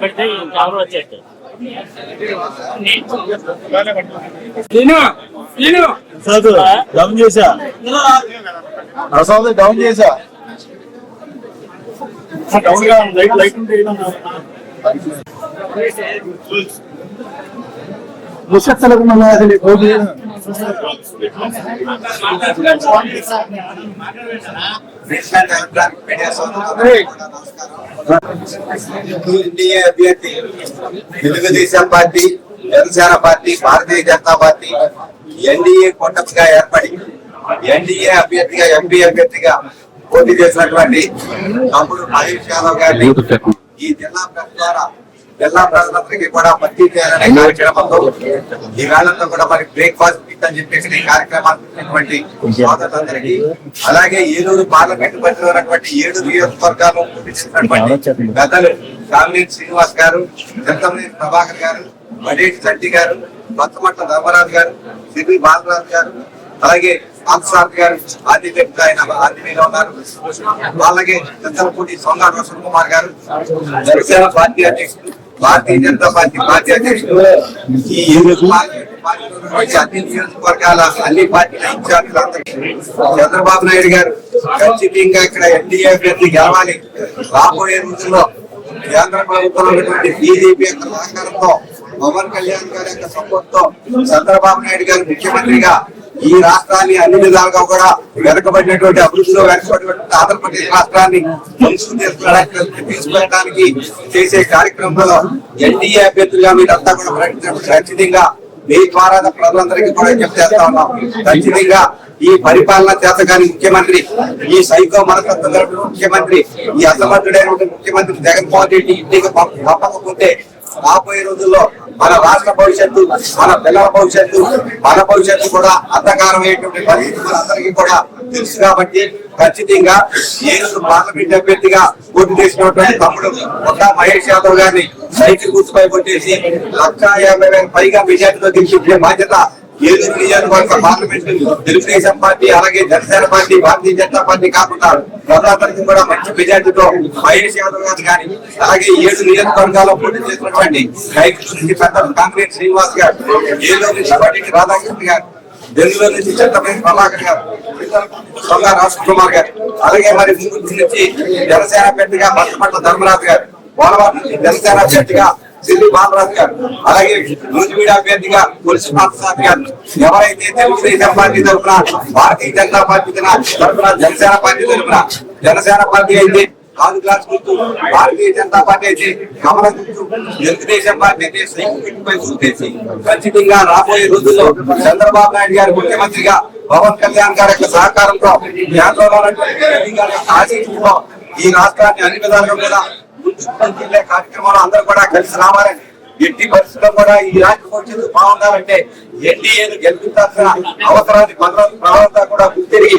పెడితే కవర్ వచ్చేట్టు చదువు డౌన్ చేసా అసలు డౌన్ చేసా డౌన్గా లైట్ లైట్ ఉంటే ముసత్తలకు మళ్ళీ అది పోటీ ఎన్డీఏ అభ్యర్థి Telugu Desam party Janasena party Bharatiya Janata party. NDA కూటమిగా ఏర్పడి ఎన్డీఏ అభ్యర్థిగా ఎంపీ అభ్యర్థిగా పోటీ చేసినటువంటి తమ్ముడు మహేష్ యాదవ్ గారిని ఈ జిల్లా ప్రజల ద్వారా జిల్లా ప్రజలందరికీ కూడా భర్తీ చేయాలనే కార్యక్రమంతో ఈ వేళంతా కూడా మరి బ్రేక్ఫాస్ట్ కిట్ అని చెప్పేసి ఈ కార్యక్రమాన్ని సోదరులందరికీ అలాగే ఏలూరు పార్లమెంట్ పరిధిలో ఉన్నటువంటి ఏడు చేసినటువంటి పెద్దలు కామినేని శ్రీనివాస్ గారు చింతమనేని ప్రభాకర్ గారు మడేటి చంటి గారు కొత్తమట్ల ధర్మరాజు గారు సిబి బాలరాజు గారు అలాగే సాంసార్ గారు వ్యక్తి ఆయన ఆదిమీలో ఉన్నారు. అలాగే చంద్రపూడి సొంగ రోషన్ కుమార్ గారు జనసేన పార్టీ అధ్యక్షుడు భారతీయ జనతా పార్టీ పార్టీ అధ్యక్షుడు ఉన్నటువంటి అన్ని నియోజకవర్గాల అన్ని పార్టీల ఇన్ఛార్జీలందరికీ చంద్రబాబు నాయుడు గారు ఖచ్చితంగా ఇక్కడ ఎన్డీఏ అభ్యర్థి గెలవాలి. రాబోయే రోజుల్లో కేంద్ర ఉన్నటువంటి బీజేపీ యొక్క సహకారంతో పవన్ కళ్యాణ్ గారి యొక్క సపోర్ట్తో చంద్రబాబు నాయుడు గారు ముఖ్యమంత్రిగా ఈ రాష్ట్రాన్ని అన్ని విధాలుగా కూడా వెనకబడినటువంటి అభివృద్ధిలో వెనకబడినటువంటి ఆంధ్రప్రదేశ్ రాష్ట్రాన్ని తీసుకెళ్ళడానికి చేసే కార్యక్రమంలో ఎన్డీఏ అభ్యర్థులుగా మీరంతా కూడా ప్రకటించినప్పుడు ఖచ్చితంగా మీ ద్వారా ప్రజలందరికీ కూడా చెప్తేస్తా ఉన్నాం. ఖచ్చితంగా ఈ పరిపాలన చేతగాని ముఖ్యమంత్రి ఈ సైకో మనస్తత్వం ముఖ్యమంత్రి ఈ అసమర్థుడైనటువంటి ముఖ్యమంత్రి జగన్మోహన్ రెడ్డి ఇంటికి పంపకపోతే రాబోయే రోజుల్లో మన రాష్ట్ర భవిష్యత్తు మన పిల్లల భవిష్యత్తు మన భవిష్యత్తు కూడా అంధకారమైనటువంటి పరిస్థితి మనందరికీ కూడా తెలుసు కాబట్టి ఖచ్చితంగా ఏడు పార్లమెంట్ అభ్యర్థిగా పోటీ చేసినటువంటి తమ్ముడు ఒక మహేష్ యాదవ్ గారిని సైకిల్ గుర్తుపై కొట్టేసి లక్ష యాభై వేల పైగా మెజార్టీతో గెలిపించే బాధ్యత ఏలూరు నియోజకవర్గ పార్లమెంట్ తెలుగుదేశం పార్టీ అలాగే జనసేన పార్టీ భారతీయ జనతా పార్టీ కాకుండా ప్రజాతరికి కూడా మంచి మెజార్టీతో మహేష్ యాదవ్ గారు కానీ అలాగే ఏడు నియోజకవర్గాల్లో పోటీ చేసినటువంటి రైతుల నుంచి పెద్ద కాంగ్రెస్ శ్రీనివాస్ గారు ఏలూరు నుంచి పార్టీకి రాధాకృష్ణ గారు బెంగళూరు నుంచి చంద్రబాబు ప్రభాకర్ గారు సొంగ రాజ్ కుమార్ గారు అలాగే మరి ముందు నుంచి జనసేన అభ్యర్థిగా పట్టపట్ల ధర్మరాజు గారు పోలవరం నుంచి జనసేన అభ్యర్థిగా సిల్లి బాలరాజు గారు అలాగే నూజివీడు అభ్యర్థిగా గారు ఎవరైతే తెలుగుదేశం పార్టీ తరఫున భారతీయ జనతా పార్టీ తరఫున జనసేన పార్టీ తరఫున జనసేన పార్టీ అయితే కాదు గుర్తు భారతీయ జనతా పార్టీ అయితే కమల గుర్తు తెలుగుదేశం పార్టీ అయితే ఖచ్చితంగా రాబోయే రోజుల్లో చంద్రబాబు నాయుడు గారు ముఖ్యమంత్రిగా పవన్ కళ్యాణ్ గారి యొక్క సహకారంతో కేంద్రంలో ఈ రాష్ట్రాన్ని అన్ని విధాలుగా కూడా ముందుకు తీసుకెళ్ళే కార్యక్రమంలో అందరూ కూడా కలిసి రావాలని ఎట్టి పరిస్థితుల్లో కూడా ఈ రాష్ట్ర వచ్చేది బాగుండాలంటే ఎన్డీఏను గెలిపించాల్సిన అవసరాన్ని ప్రజలంతా కూడా గుర్తిరిగి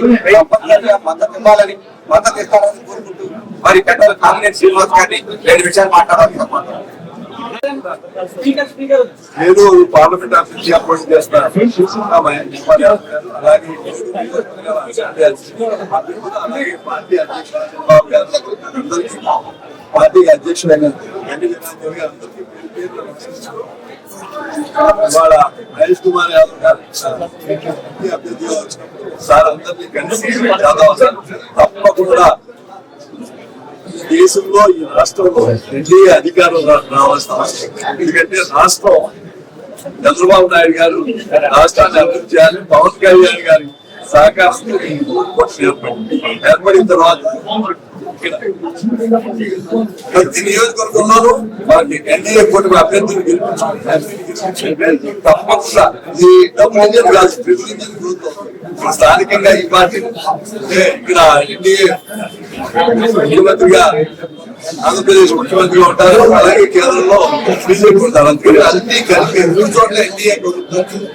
మద్దతు ఇవ్వాలని మద్దతు ఇస్తారని కోరుకుంటూ మరి పెద్దలు కాంగ్రెస్ శ్రీనివాస్ గారిని రెండు విషయాలు మాట్లాడాలి నేను పార్లమెంట్ ఆఫీస్ అప్రోచ్ చేస్తాను అలాగే అలాగే పార్టీ పార్టీ అధ్యక్షుడైన ఇవాళ కుమార్ యాదవ్ గారు సార్ అందరినీ కలిసి తప్పకుండా దేశంలో ఈ రాష్ట్రంలో ఎన్డీఏ అధికారం రావాల్సిన అవసరం ఎందుకంటే రాష్ట్రం చంద్రబాబు నాయుడు గారు రాష్ట్రాన్ని అభివృద్ధి చేయాలి పవన్ కళ్యాణ్ గారి సహకారంతో ఏర్పడింది. ఏర్పడిన తర్వాత ప్రతి నియోజకవర్గంలోనూ వారిని ఎన్డీఏ కూటమి అభ్యర్థులు గెలిపించాలి. తప్పకుండా ఇది డబ్బులు కాదు ట్రిపుల్ ఇంజన్ స్థానికంగా ఈ పార్టీ ఇక్కడ ఎన్డీఏ ముఖ్యమంత్రిగా ఆంధ్రప్రదేశ్ ముఖ్యమంత్రిగా ఉంటారు. అలాగే కేంద్రంలో బీజేపీ ఉంటారు. అందుకని అన్ని కలిపి మూడు చోట్ల ఎన్డీఏ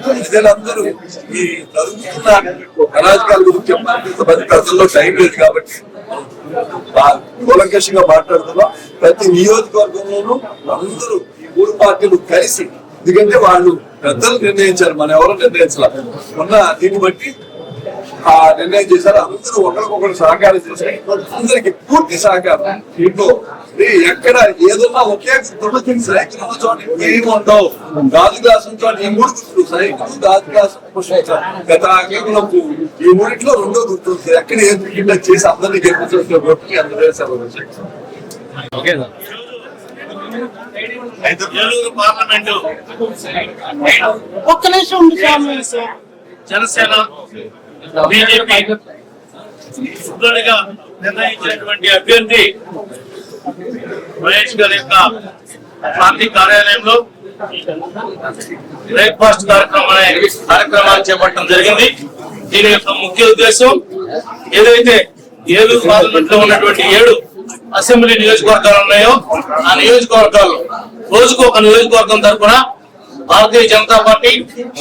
ప్రజలందరూ ఈ జరుగుతున్న అరాజకాల గురించి చెప్పడానికి ప్రజల్లో టైం లేదు కాబట్టి కూలంకషంగా మాట్లాడుతున్నా. ప్రతి నియోజకవర్గంలోనూ అందరూ ఈ మూడు పార్టీలు కలిసి ఎందుకంటే వాళ్ళు పెద్దలు నిర్ణయించారు మనం ఎవరు నిర్ణయించాల? ఉన్న దీన్ని బట్టి ఆ నిర్ణయం చేశారు. అందరూ ఒకరికొకరు సహకారం చేశారు. అందరికి పూర్తి సహకారం. దీంట్లో ఎక్కడ ఏదన్నా ఒకే చోట ఏమి ఉండవు గాజు గ్లాస్ చోట ఈ మూడు గుర్తులు సైకిల్ గాజు గ్లాస్. గత ఈ మూడిట్లో రెండో గుర్తు ఉంది. ఎక్కడ ఏం చేసి అందరినీ గొప్పకి అందరూ పార్లమెంటు. ఒక్క నిమిషం స్వామి. జనసేన బీజేపీ నిర్ణయించినటువంటి అభ్యర్థి మహేష్ గారి యొక్క పార్టీ కార్యాలయంలో బ్రేక్ఫాస్ట్ కార్యక్రమం కార్యక్రమాలు చేపట్టడం జరిగింది. దీని యొక్క ముఖ్య ఉద్దేశం ఏదైతే ఏలూరు పార్లమెంట్లో ఉన్నటువంటి ఏడు అసెంబ్లీ నియోజకవర్గాలు ఉన్నాయో ఆ నియోజకవర్గాల్లో రోజుకు ఒక నియోజకవర్గం తరఫున Bharatiya Janata party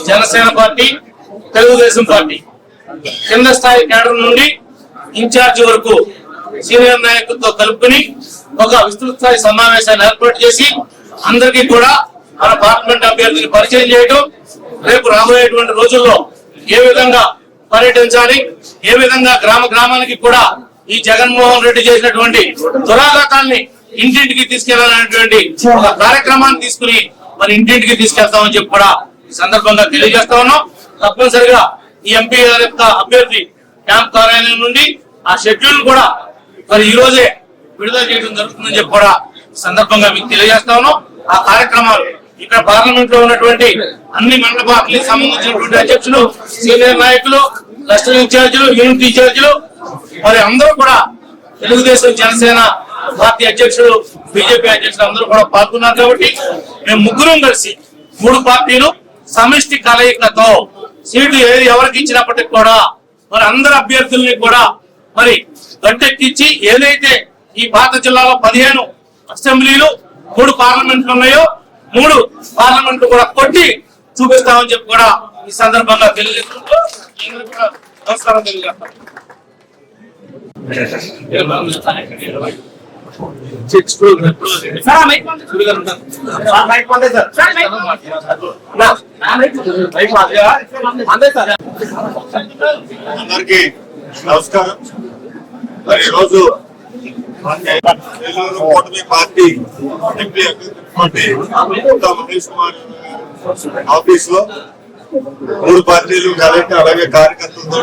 Janasena party Telugu Desam party కింద స్థాయి కేడర్ నుండి ఇన్ఛార్జ్ వరకు సీనియర్ నాయకులతో కలుపుకుని ఒక విస్తృత స్థాయి సమావేశాన్ని ఏర్పాటు చేసి అందరికీ కూడా మన పార్లమెంట్ అభ్యర్థిని పరిచయం చేయడం రేపు రాబోయేటువంటి రోజుల్లో ఏ విధంగా పర్యటించాలి ఏ విధంగా గ్రామ గ్రామానికి కూడా ఈ జగన్మోహన్ రెడ్డి చేసినటువంటి దురాఘాతాన్ని ఇంటింటికి తీసుకెళ్ళాలనేటువంటి ఒక కార్యక్రమాన్ని తీసుకుని మరి ఇంటింటికి తీసుకెళ్తామని చెప్పి కూడా ఈ సందర్భంగా తెలియజేస్తా ఉన్నాం. తప్పనిసరిగా ఈ ఎంపీ గారి యొక్క అభ్యర్థి క్యాంప్ కార్యాలయం నుండి ఆ షెడ్యూల్ కూడా మరి ఈ రోజే విడుదల చేయడం జరుగుతుందని చెప్పి కూడా సందర్భంగా మీకు తెలియజేస్తా ఉన్నాం. ఆ కార్యక్రమాలు ఇక్కడ పార్లమెంట్లో ఉన్నటువంటి అన్ని మండల పార్టీలకు సంబంధించినటువంటి అధ్యక్షులు సీనియర్ నాయకులు క్లస్టర్ ఇన్ఛార్జీలు యూనిట్ ఇన్ఛార్జీలు మరి అందరూ కూడా తెలుగుదేశం జనసేన పార్టీ అధ్యక్షులు బీజేపీ అధ్యక్షులు అందరూ కూడా పాల్గొన్నారు కాబట్టి మేము ముగ్గురం కలిసి మూడు పార్టీలు సమిష్టి కలయికతో సీటు ఏది ఎవరికి ఇచ్చినప్పటికి కూడా మరి అందరు అభ్యర్థుల్ని కూడా మరి గట్టెక్కించి ఏదైతే ఈ పాత జిల్లాలో పదిహేను అసెంబ్లీలు మూడు పార్లమెంట్లు ఉన్నాయో మూడు పార్లమెంట్లు కూడా కొట్టి చూపిస్తామని చెప్పి కూడా ఈ సందర్భంగా తెలియజేసుకుంటూ నమస్కారం తెలియజేస్తాం. అందరికి నమస్కారం. మరి ఈరోజు నెల్లూరు కూటమి పార్టీ ఎంపీ అభ్యర్థి కుమార్ ఆఫీస్లో మూడు పార్టీలు కలెక్టర్ అలాగే కార్యకర్తలతో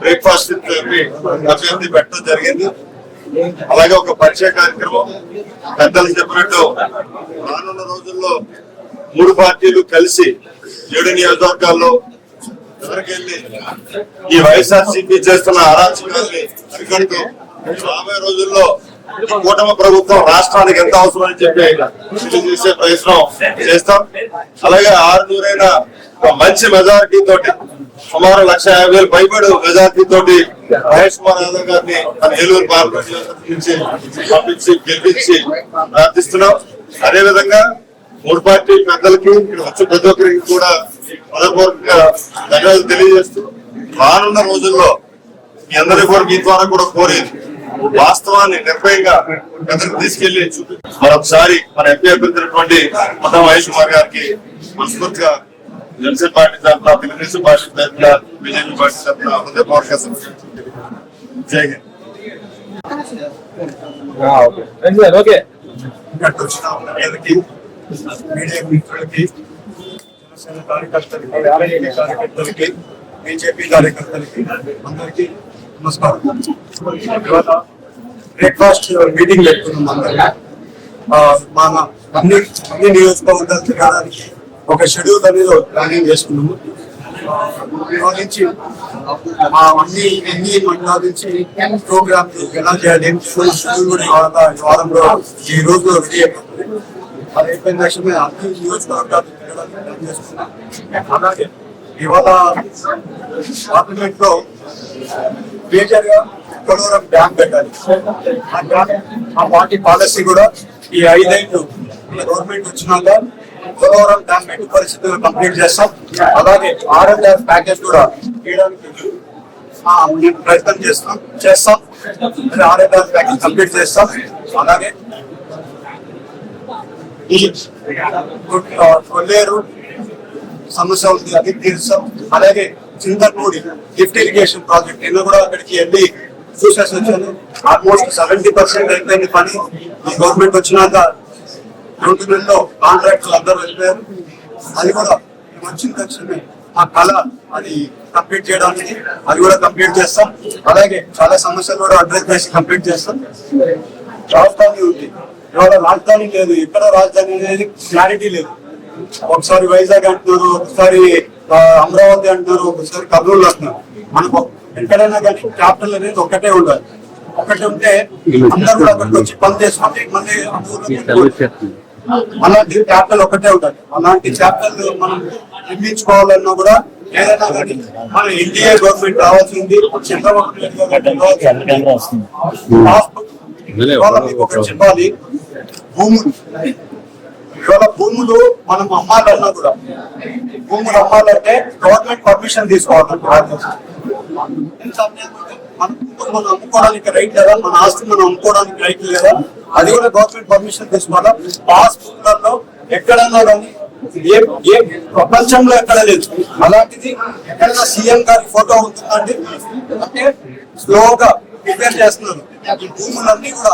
బ్రేక్ఫాస్ట్ అభ్యర్థి పెట్టడం జరిగింది అలాగే ఒక పరిచయ కార్యక్రమం పెద్దలు చెప్పినట్టు రానున్న రోజుల్లో మూడు పార్టీలు కలిసి ఏడు నియోజకవర్గాల్లో ఎవరికెళ్ళి ఈ వైఎస్ఆర్సీపీ చేస్తున్న అరాచకాల్ని అరికడుతూ రాబోయే రోజుల్లో కూటమి ప్రభుత్వం రాష్ట్రానికి ఎంత అవసరం అని చెప్పి తెలియజేసే ప్రయత్నం చేస్తాం. అలాగే ఆరు నూరైన ఒక మంచి మెజారిటీ తోటి సుమారు లక్ష యాభై వేలు పైబడు మెజార్టీ తోటి మహేష్ కుమార్ యాదవ్ గారిని మన ఏలూరు పార్లమెంట్ నుంచి పంపించి గెలిపించి ప్రార్థిస్తున్నాం. అదే విధంగా మూడు పార్టీ పెద్దలకి ఇక్కడ వచ్చే ప్రతి ఒక్కరికి కూడా హృదయపూర్వకంగా ధన్యవాదాలు తెలియజేస్తూ రానున్న రోజుల్లో మీ అందరి కూడా మీ ద్వారా కూడా కోరేది వాస్తవాన్ని నిర్భయంగా ప్రజలకు తీసుకెళ్ళి మరొకసారి మన ఎంపీ అభ్యర్థినటువంటి మత మహేష్ కుమార్ గారికి మనస్ఫూర్తిగా జనసేన పార్టీ తరఫున తెలుగుదేశం పార్టీ తరఫున బీజేపీ పార్టీ తరఫున హృదయపూర్వక. జై హింద్ మీడియా మిత్రులకి జనసేన కార్యకర్తలకి కార్యకర్తలకి బీజేపీ కార్యకర్తలకి అందరికీ నమస్కారం. ఇవాళ బ్రేక్ఫాస్ట్ మీటింగ్ పెట్టుకున్నాం అందరం. మన అన్ని అన్ని నియోజకవర్గాలు తిరగడానికి ఒక షెడ్యూల్ అనేది ప్లానింగ్ చేసుకున్నాము. ఇవాళ నుంచి మా అన్ని ఎన్ని మండలాల నుంచి ప్రోగ్రామ్ ఎలా చేయాలి ఫుల్ షెడ్యూల్ కూడా ఇవాళ ఈ వారంలో ఈ రోజు రెడీ అయిపోతుంది. అది అయిపోయిన లక్ష్యమే అన్ని నియోజకవర్గాలు తిరగడానికి ప్లాన్ చేసుకున్నాం. అలాగే ఇవాళ పార్లమెంట్లో మేజర్గా పోలవరం డ్యామ్ పెట్టాలి. ఆ డ్యామ్ ఆ పార్టీ పాలసీ కూడా ఈ ఐదేళ్ళు గవర్నమెంట్ వచ్చినాక పోలవరం డ్యామ్ ఎట్టి పరిస్థితులు కంప్లీట్ చేస్తాం. అలాగే ఆర్ఎల్ఆర్ ప్యాకేజ్ కూడా ఇవ్వడానికి ప్రయత్నం చేస్తాం చేస్తాం. ఆర్ఎల్ఆర్ ప్యాకేజ్ కంప్లీట్ చేస్తాం. అలాగే ఈ కొల్లేరు సమస్య ఉంది అది తీరుస్తాం. అలాగే చింతపూడి లిఫ్ట్ ఇరిగేషన్ ప్రాజెక్ట్. నిన్న కూడా అక్కడికి వెళ్ళి చూసేసి వచ్చాను. ఆల్మోస్ట్ సెవెంటీ పర్సెంట్ అయిపోయింది పని. ఈ గవర్నమెంట్ వచ్చినాక రెండు నెలల్లో కాంట్రాక్టర్లు అందరూ వెళ్ళిపోయారు. అది కూడా వచ్చిన తక్షణమే ఆ కళ అది కంప్లీట్ చేయడానికి అది కూడా కంప్లీట్ చేస్తాం. అలాగే చాలా సమస్యలు కూడా అడ్రస్ చేసి కంప్లీట్ చేస్తాం. రాజధాని ఉంది. ఇవాళ రాజధాని లేదు. ఎక్కడ రాజధాని అనేది క్లారిటీ లేదు. ఒకసారి వైజాగ్ అంటున్నారు ఒకసారి అమరావతి అంటున్నారు ఒకసారి కర్నూలు అంటున్నారు. మనకు ఎక్కడైనా కానీ క్యాపిటల్ అనేది ఒకటే ఉండాలి. ఒకటి ఉంటే అందరూ కూడా అక్కడికి వచ్చి పని చేసుకుంటే మళ్ళీ. అలాంటి క్యాపిటల్ ఒకటే ఉండాలి. అలాంటి క్యాపిటల్ మనం నిర్మించుకోవాలన్నా కూడా ఏదైనా కానీ మన ఇండియా గవర్నమెంట్ రావాల్సింది చంద్రబాబు నాయుడు గారు చెప్పాలి. భూములు. ఇవాళ భూములు మనం అమ్మాలన్నా కూడా. భూములు అమ్మాలంటే గవర్నమెంట్ పర్మిషన్ తీసుకోవాలి మన భూములు మనం అమ్ముకోవడానికి రైట్ లేదా? మన ఆస్తి మనం అమ్ముకోవడానికి రైట్ లేదా? అది కూడా గవర్నమెంట్ పర్మిషన్ తీసుకోవాలా? పాస్ బుక్లలో ఎక్కడన్నా కానీ ఏ ఏ ప్రపంచంలో ఎక్కడ లేదు. అలాంటిది ఎక్కడైనా సీఎం గారి ఫోటో ఉంటుందండి? అంటే స్లోగా ప్రిపేర్ చేస్తున్నారు. భూములన్నీ కూడా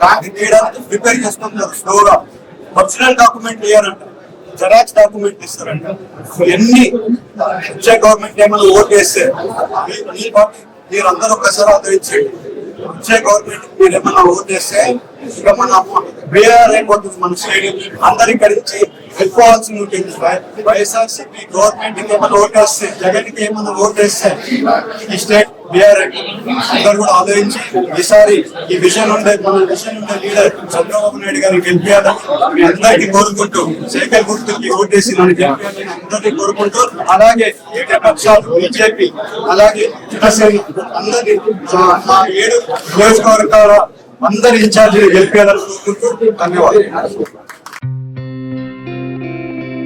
బ్యాంక్ తీయడానికి ప్రిపేర్ చేస్తున్నారు స్లోగా. ఒరిజినల్ డాక్యుమెంట్ ఇయ్యారంట జెరాక్స్ డాక్యుమెంట్ ఇస్తారంట. ఎన్ని వచ్చే గవర్నమెంట్ ఏమైనా ఓట్ వేస్తే మీరు అందరూ ఒకసారి ఆదరించండి. వచ్చే గవర్నమెంట్ మీరు ఏమైనా ఓట్ వేస్తే ఇక మన బీఆర్ఏ కొద్ది మన స్టేడియం అందరి ఇక్కడి నుంచి ఉంటుంది వైఎస్ఆర్సీపీ గవర్నమెంట్ ఏమైనా ఓట్ వేస్తే జగన్కి ఏమైనా ఓట్ వేస్తే ఈ స్టేట్ బీఆర్ అందరూ కూడా ఆలోచించి ఈసారి ఈ విషయం ఉండే మన విషయం ఉండే లీడర్ చంద్రబాబు నాయుడు గారిని గెలిపించాలని మీ అందరికీ కోరుకుంటూ సైకిల్ గుర్తుకి ఓటేసి నన్ను గెలిపించాలని అందరినీ కోరుకుంటూ అలాగే ఏక పక్షాలు బీజేపీ అలాగే జనసేన అందరి మా ఏడు నియోజకవర్గాల అందరి ఇన్ఛార్జీలు గెలిపేయాలని కోరుకుంటూ ధన్యవాదాలు.